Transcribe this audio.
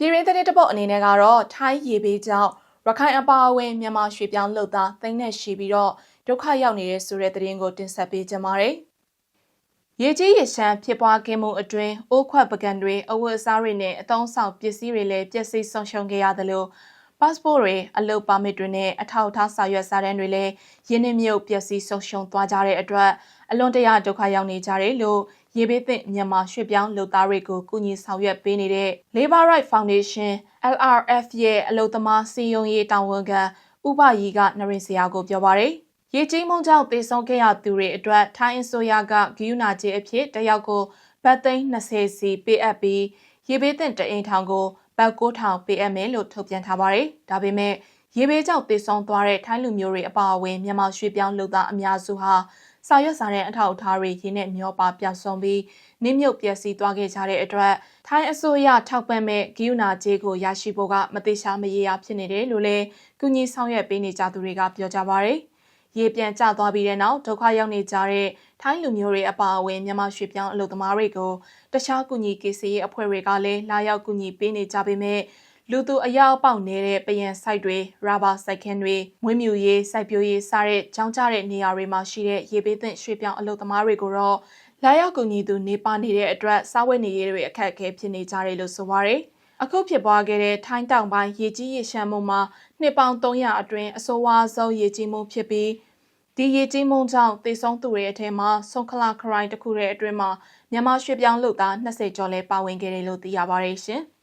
ပြည်ရင်းသတင်းတပုတ်အနေနဲ့ကတော့ထိုင်းရေဘေးကြောင့်ရခိုင်အပါအဝင်မြန်မာရွှေပြောင်းလှုပ်သားသိန်းနဲ့ရှိပြီးတော့ဒုက္ခရောက်နေတဲ့ဆိုတဲ့သတင်းကိုတင်ဆက်ပေးကြပါမယ်။ရေကြီးရေရှမ်းဖြစ်ပွားခြင်းမှုအတွင်းအိုးခွက်ပကံတွေအဝတ်အစားတွေနဲ့အသုံးဆောင်ပစ္စည်းတွေလည်းပျက်စီးဆုံးရှုံးခဲ့ရတယ်လို့ passport တွေအလုပ်ပါမစ်တွေနဲ့အထောက်အထားစာရွက်စာတမ်းတွေလည်းရင်းနှီးမြုပ်ပျက်စီးဆုံးရှုံးသွားကြတဲ့အတွက်အလွန်တရာဒုက္ခရောက်နေကြတယ်လို့ ရေဘေးသင့်မြန်မာရွှေ့ပြောင်းလုပ်သားတွေကိုကူညီဆောင်ရွက်ပေးနေတဲ့ Labor Right Foundation LRF ရဲ့အလုပ်သမားစီယုံရေးတာဝန်ခံဥပယီကနရင်စရာကိုပြောပါရယ်ရေကြီးမှုကြောင့်တေဆုံးခဲ့ရသူတွေအတွက်ထိုင်းအစိုးရကဂယူနာကျေးအဖြစ်တယောက်ကိုဘတ်သိန်း20စီပေးအပ်ပြီးရေဘေးသင့်တအိမ်ထောင်ကိုဘတ်9000ပေးအပ်မယ်လို့ထုတ်ပြန်ထားပါတယ်။ဒါပေမဲ့ရေဘေးကြောင့်တေဆုံးသွားတဲ့ထိုင်းလူမျိုးတွေအပါအဝင်မြန်မာရွှေပြောင်းလူသားအများစုဟာ စာရွက်စာတမ်းအထောက်အထားတွေရင်းနဲ့မျောပါပြောက်ဆုံးပြီးနစ်မြုပ်ပျက်စီးသွားခဲ့ကြတဲ့အတွက်ထိုင်းအစိုးရထောက်ပံ့မဲ့ဂီယူနာဂျေးကိုရရှိဖို့ကမတိရှာမရေရာဖြစ်နေတယ်လို့လည်းကုညီဆောင်ရွက်ပေးနေကြသူတွေကပြောကြပါရယ်ရေပြန်ကျသွားပြီးတဲ့နောက်ဒုက္ခရောက်နေကြတဲ့ထိုင်းလူမျိုးတွေအပါအဝင်မြန်မာရွှေပြောင်းအလုပ်သမားတွေကိုတခြားကုညီကေစီရေးအဖွဲ့တွေကလည်းလာရောက်ကုညီပေးနေကြပေမဲ့ လူသူအယောက်ပေါက်နေတဲ့ပယံစိုက်တွေရာဘာစိုက်ခင်းတွေမွေးမြူရေးစိုက်ပျိုးရေးစတဲ့ကြောင်းကြတဲ့နေရာတွေမှာရှိတဲ့ရေပေးသင့်ရွှေပြောင်းအလုပ်သမားတွေကိုတော့လာရောက်ကူညီသူနေပါနေတဲ့အတွက်စားဝတ်နေရေးတွေအခက်အခဲဖြစ်နေကြတယ်လို့ဆိုပါရယ်အခုဖြစ်ပွားခဲ့တဲ့ထိုင်းတောင်ပိုင်းရေကြီးရေရှမ်းမှုမှာနှစ်ပေါင်း300အတွင်းအဆိုးဝါးဆုံးရေကြီးမှုဖြစ်ပြီးဒီရေကြီးမှုကြောင့်သေဆုံးသူတွေအထက်မှာဆုံခလာခရိုင်တစ်ခုရဲ့အတွင်းမှာမြန်မာရွှေပြောင်းလူသား20ကျော်လဲပါဝင်ခဲ့တယ်လို့သိရပါတယ်ရှင်။